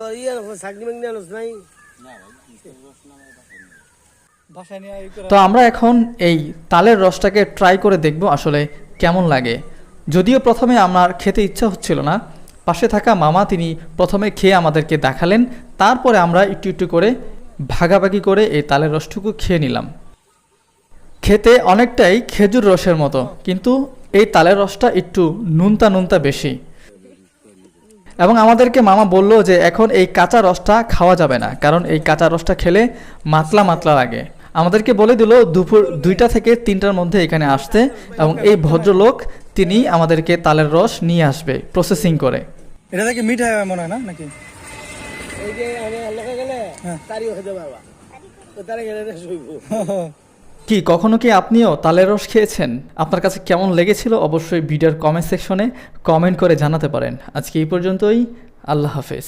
তো ইয়ে তো আমরা এখন এই তালের রসটাকে ট্রাই করে দেখব আসলে কেমন লাগে। যদিও প্রথমে আমার খেতে ইচ্ছা হচ্ছিল না পাশে থাকা মামা তিনি প্রথমে খেয়ে আমাদেরকে দেখালেন তারপরে আমরা একটু একটু করে ভাগাভাগি করে এই তালের রসটুকু খেয়ে নিলাম। খেতে অনেকটাই খেজুর রসের মতো কিন্তু এই তালের রসটা একটু নুনতা নুনতা বেশি। এবং আমাদেরকে মামা বলল যে এখন এই কাঁচা রসটা খাওয়া যাবে না কারণ এই কাঁচা রসটা খেলে মাতলা মাতলা লাগে। আমাদেরকে বলে দিল দুপুর দুইটা থেকে তিনটার মধ্যে এখানে আসতে। এবং এই ভদ্রলোক তিনি আমাদেরকে তালের রস নিয়ে আসবে প্রসেসিং করে। এটা থেকে মিঠাই হয় মনে হয় না নাকি? এই যে আমি গেলে হ্যাঁ। তারিও খেতে পারবা তো তারা গেলে শুইব কি, কখনো কি আপনিও তালের রস খেয়েছেন? আপনার কাছে কেমন লেগেছিল? অবশ্যই ভিডিওর কমেন্ট সেকশনে কমেন্ট করে জানাতে পারেন। আজকে এই পর্যন্তই। আল্লাহ হাফেজ।